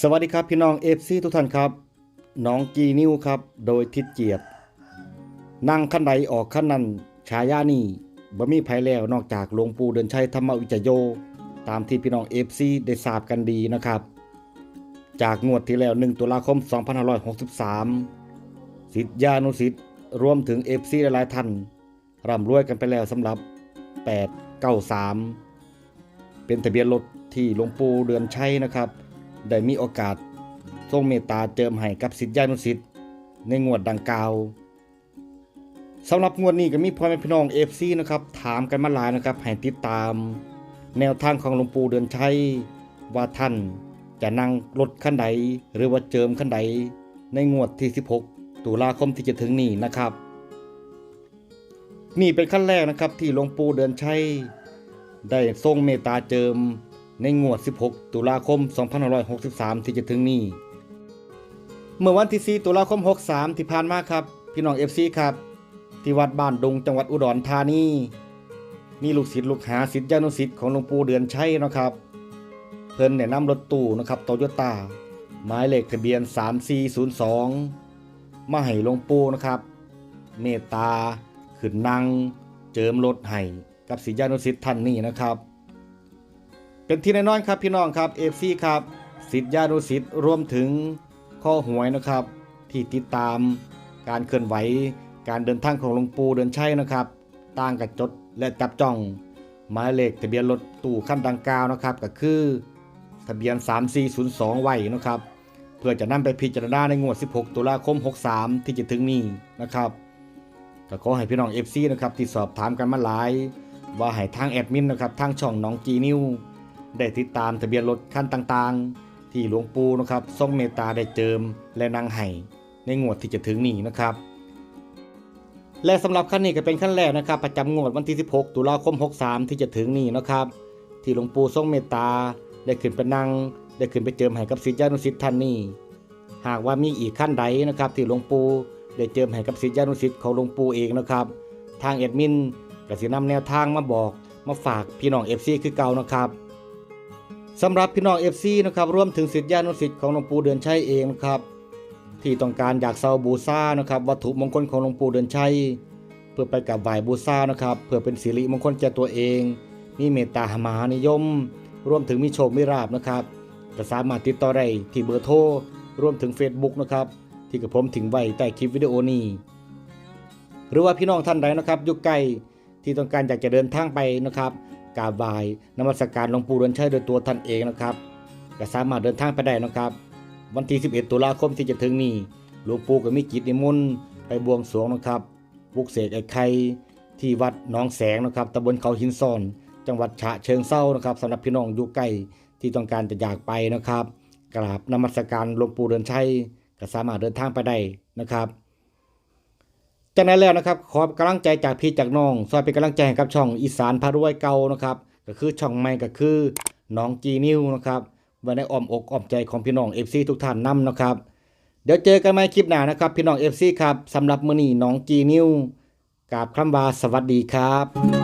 สวัสดีครับพี่น้องเอฟซีทุกท่านครับน้องกีนิวครับ โดยทิดเจียดนั่งขั้นใดออกขั้นนั้นฉายานี่บ่มีไผแล้วนอกจากหลวงปู่เดินชัยธรรมวิจโย ตามที่พี่น้องเอฟซีได้ทราบกันดีนะครับ จากงวดที่แล้ว 1 ตุลาคม 2563 สิทธิยานุสิทธิ์รวมถึงเอฟซีหลายท่านร่ำรวยกันไปแล้วสำหรับ 893 เป็นทะเบียนรถที่หลวงปู่เดือนชัยนะครับ ได้มีโอกาส ทรงเมตตาเจิมให้กับสิทธิญานุสิทธิ์ในงวดดังกล่าวสำหรับงวดนี้ก็มีพ่อแม่พี่น้องเอฟซีนะครับถามกันมาหลายนะครับให้ติดตาม แนวทางของหลวงปู่เดือนชัยว่าท่านจะนั่งรถขั้นใดหรือว่าเจิมขั้นใดในงวดที่ 16 ตุลาคมที่จะถึงนี้นะครับ นี่เป็นขั้นแรกนะครับที่หลวงปู่เดือนชัยได้ทรงเมตตาเจิม ในงวด 16 ตุลาคม 2563 ที่จะถึงนี้ เมื่อวันที่ 4 ตุลาคม 63 ที่ผ่านมาครับ พี่น้อง FC ครับ ที่วัดบ้านดงจังหวัดอุดรธานีมีลูกศิษย์ลูกหาศิษย์ญานุศิษย์ของหลวงปู่เดือนชัยนะครับ เพิ่นแนะนำรถตู้นะครับโตโยต้าหมายเลขทะเบียน 3402 มาให้หลวงปู่นะครับ เมตตาขึ้นนั่งเจิมรถให้กับศิษยานุศิษย์ท่านนี้นะครับ เป็นที่แน่นอนครับพี่น้องครับ FC ครับศิษยานุศิษย์รวมถึงข้อหวยนะครับ ที่ติดตามการเคลื่อนไหว การเดินทางของหลวงปู่เดินชัยนะครับต่างกับจดและจับจ้องหมายเลขทะเบียนรถตู้คันดังกล่าวนะครับ ก็คือทะเบียน 3402 ไว้นะครับ เพื่อจะนำไปพิจารณาในงวด 16 ตุลาคม 63 ที่จะถึงนี้นะครับก็ขอให้พี่น้อง FC นะครับที่สอบถามกันมาหลาย ว่าให้ทางแอดมินนะครับทางช่องน้องจีนิว ได้ติดตามทะเบียนรถคันต่างๆ ที่หลวงปู่นะครับทรงเมตตาได้เจิมและนางไห้ในงวดที่จะถึงนี้นะครับ และสำหรับขั้นนี้ก็เป็นขั้นแรกนะครับ ประจำงวดวันที่ 16 ตุลาคม 63 ที่จะถึงนี้นะครับ ที่หลวงปู่ทรงเมตตาได้ขึ้นไปนั่งได้ขึ้นไปเจิมให้กับศิษยานุศิษย์ท่านนี้หากว่ามีอีกขั้นใดนะครับ ที่หลวงปู่ได้เจิมให้กับศิษยานุศิษย์ของหลวงปู่เองนะครับ ทางแอดมินก็สินำแนวทางมาบอกมาฝากพี่น้อง FC คือเก่านะครับ สำหรับพี่น้อง FC นะครับรวมถึงศิษยานุศิษย์ของหลวงปู่เดือนชัยเองนะครับ ที่ต้องการอยากเซาบูชานะครับ วัตถุมงคลของหลวงปู่เดือนชัยเพื่อไปกับไหว้บูชานะครับ เพื่อเป็นสิริมงคลแก่ตัวเอง มีเมตตามหานิยม รวมถึงมีโชคมีลาบนะครับก็สามารถติดต่อได้ที่เบอร์โทรรวมถึง Facebook นะครับ ที่กระผมทิ้งไว้ใต้คลิปวิดีโอนี้หรือว่าพี่น้องท่านใดนะครับอยู่ใกล้ที่ต้องการอยากจะเดินทางไปนะครับ กราบไหว้นมัสการหลวงปู่เดือนชัยโดยตัวท่านเองนะครับก็สามารถเดินทางไปได้นะครับ วันที่ 11 ตุลาคมที่จะถึงนี้หลวงปู่ก็มีกิจนิมนต์ไปบวงสรวงนะครับปลุกเสกไอ้ไข่ที่วัดหนองแสงนะครับตำบลเขาหินซ่อน จังหวัดฉะเชิงเซานะครับสำหรับพี่น้องอยู่ใกล้ที่ต้องการจะอยากไปนะครับ กราบนมัสการหลวงปู่เดือนชัยก็สามารถเดินทางไปได้นะครับ จากนั้นแล้วนะครับขอกำลังใจจากพี่จากน้องซอยเป็นกำลังใจให้กับช่องอีสานพารวยเก่านะครับก็คือช่องใหม่ก็คือน้องจีนิวนะครับไว้ในอ้อมอกอ้อมใจของพี่น้อง FC ทุกท่านนํนะครับ เดี๋ยวเจอกันใหม่คลิปหน้านะครับ พี่น้อง FC ครับสำหรับมื้อนี้น้องจีนิวกราบคำว่าสวัสดีครับ